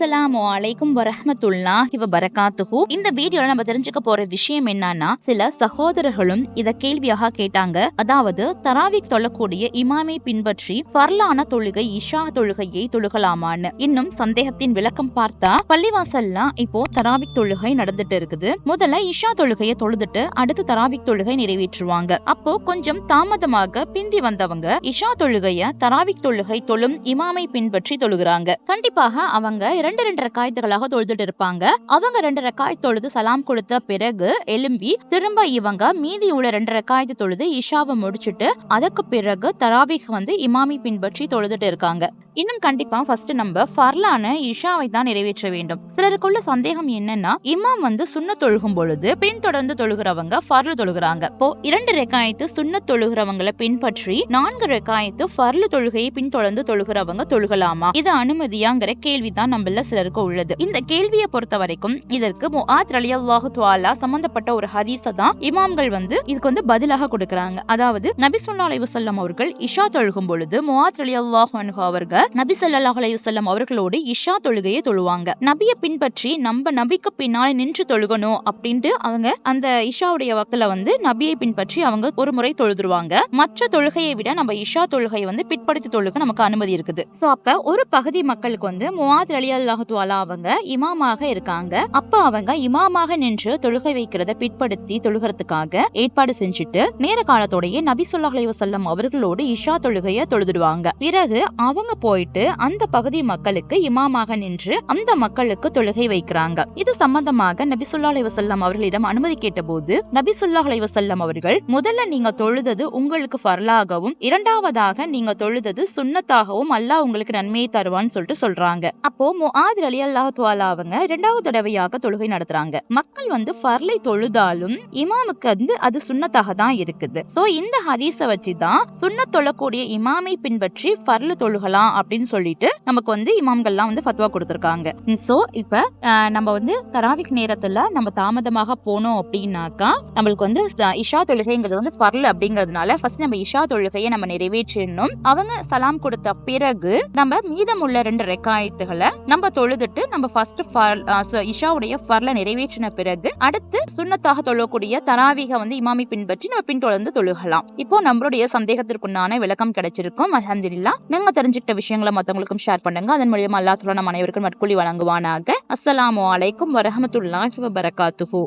அஸ்ஸலாமு அலைக்கும் வரஹ்மத்துல்லாஹி வ பரகாத்துஹு இந்த வீடியோல நம்ம தெரிஞ்சுக்க போற விஷயம் என்னன்னா சில சகோதரர்களும் இத கேள்வியாக கேட்டாங்க. அதாவது தராவிக் தொழக்கூடிய இமாமை பின்பற்றி பர்லான தொழுகை இஷா தொழுகையை தொழுகலாமான்னு. இன்னும் சந்தேகத்தின் விளக்கம் பார்த்தா பள்ளிவாசல்லாம் இப்போ தராவிக் தொழுகை நடந்துட்டு இருக்குது. முதல்ல இஷா தொழுகையை தொழுதுட்டு அடுத்து தராவிக் தொழுகை நிறைவேற்றுவாங்க. அப்போ கொஞ்சம் தாமதமாக பிந்தி வந்தவங்க இஷா தொழுகைய தராவிக் தொழுகை தொழும் இமாமை பின்பற்றி தொழுகிறாங்க. கண்டிப்பாக அவங்க ரெண்டு ரெண்டு ரக்காயத்துகளாக தொழுதுட்டு இருப்பாங்க. அவங்க ரெண்டு ரக்காய் தொழுது சலாம் கொடுத்த பிறகு எலும்பி திரும்ப இவங்க மீதி உள்ள ரெண்டு ரக்காயத்து தொழுது இஷாவை முடிச்சிட்டு அதுக்கு பிறகு தராவிக் வந்து இமாமி பின்பற்றி தொழுதுட்டு இருக்காங்க. இன்னும் கண்டிப்பா ஃபர்ஸ்ட் நம்ம ஃபர்லான இஷாவை தான் நிறைவேற்ற வேண்டும். சிலருக்குள்ள சந்தேகம் என்னன்னா இமாம் வந்து சுண்ண தொழுகும் பொழுது பின் தொடர்ந்து தொழுகிறவங்க ஃபர்லு தொழுகிறாங்க. இப்போ இரண்டு ரெக்காயத்து சுண்ண தொழுகிறவங்களை பின்பற்றி நான்கு ரெக்காயத்து ஃபர்லு தொழுகையை பின்தொடர்ந்து தொழுகிறவங்க தொழுகலாமா? இது அனுமதியாங்கிற கேள்விதான் நம்மள சிலருக்கு உள்ளது. இந்த கேள்வியை பொறுத்த வரைக்கும் இதற்கு முஆத் ரலியல்லாஹு துவாலா சம்பந்தப்பட்ட ஒரு ஹதீஸ தான் இமாம்கள் வந்து இதுக்கு வந்து பதிலாக கொடுக்கறாங்க. அதாவது நபி சொல்லா அலைஹி வஸல்லம் அவர்கள் இஷா தொழுகும் பொழுது முஆத் ரலியல்லாஹு அன்ஹு அவர்கள் நபி ஸல்லல்லாஹு அலைஹி அவர்களோடு இஷா தொழுகையை தொழுவாங்க. நபியை பின்பற்றி நம்ம நபிக்கு பின்னாலே நின்று தொழுகணும் அப்படின்ட்டு அவங்க அந்த இஷாவுடைய வக்கல வந்து நபியை பின்பற்றி அவங்க ஒரு முறை தொழுதுருவாங்க. மற்ற தொழுகையை விட நம்ம இஷா தொழுகையை வந்து பிற்படுத்தி தொழுக நமக்கு அனுமதி இருக்குது. சோ அப்ப ஒரு பகுதி மக்களுக்கு வந்து முவாத் அலி அல்லாஹு அவங்க இமாமாக இருக்காங்க. அப்ப அவங்க இமாமாக நின்று தொழுகை வைக்கிறத பிற்படுத்தி தொழுகிறதுக்காக ஏற்பாடு செஞ்சுட்டு நேர காலத்தோடயே நபி ஸல்லல்லாஹு வசல்லம் அவர்களோடு இஷா தொழுகைய தொழுதுடுவாங்க. பிறகு அவங்க போயிட்டு அந்த பகுதி மக்களுக்கு இமாமாக நின்று அந்த மக்களுக்கு தொழுகை வைக்கிறாங்க. இது சம்பந்தமாக நபி ஸல்லல்லாஹு வசல்லம் அவர்களிடம் அனுமதி கேட்டபோது நபி ஸல்லல்லாஹு வசல்லம் அவர்கள் முதல்ல நீங்க தொழுதது உங்களுக்கு ஃபர்லாகவும் இரண்டாவதாக நீங்க தொழுதது சுண்ணத்தாகவும் அல்லாஹ் உங்களுக்கு நன்மையை தருவான்னு சொல்லிட்டு சொல்றாங்க. அப்போ முஆத் அலி அல்லாஹ் அவங்க இரண்டாவது தடவையாக தொழுகை நடத்துறாங்க. மக்கள் வந்து ஃபர்லை தொழுதாலும் இமாமுக்கு வந்து அது சுண்ணத்தாக தான் இருக்குது. சோ இந்த ஹதீஸ வச்சு தான் சுன்னத் தொழக்கூடிய இமாமை பின்பற்றி ஃபர்லு தொழுகலாம் அப்படின்னு சொல்லிட்டு நமக்கு வந்து இமாம்கள்லாம் வந்து ஃபத்வா கொடுத்துருக்காங்க. சோ இப்ப நம்ம வந்து தராவிக் நேரத்துல நம்ம தாமதமாக போனோம் அப்படின்னாக்கா நம்மளுக்கு வந்து இஷா தொழுகைங்கிறது வந்து ஃபர்ல் அப்படிங்கிறதுனால ஃபர்ஸ்ட் நம்ம இஷா தொழுகையை நம்ம நிறைவேற்றிடணும். அவங்க சலாம் கொடுத்த பிறகு நம்ம மீதமுள்ள ரெண்டு ரெக்காயத்துகளை நம்ம நம்ம தொழுதுட்டு நம்ம ஃபர்ஸ்ட் இஷாவுடைய ஃபர்ல நிறைவேற்றின பிறகு அடுத்து சுண்ணத்தாக தொழக்கூடிய தராவிக வந்து இமாமி பின்பற்றி நம்ம பின்தொடர்ந்து தொழுகலாம். இப்போ நம்மளுடைய சந்தேகத்திற்குண்டான விளக்கம் கிடைச்சிருக்கும். அல்ஹம்துலில்லாஹ் நீங்க தெரிஞ்சுக்கிட்ட விஷயங்களை மத்தவங்களுக்கும் ஷேர் பண்ணுங்க. அதன் மூலியமா அல்லாஹ் நம்ம அனைவருக்கும் நற்கூலி வழங்குவானாக. அஸ்ஸலாமு அலைக்கும் வரஹ்மத்துல்லாஹி வரகாத்துஹூ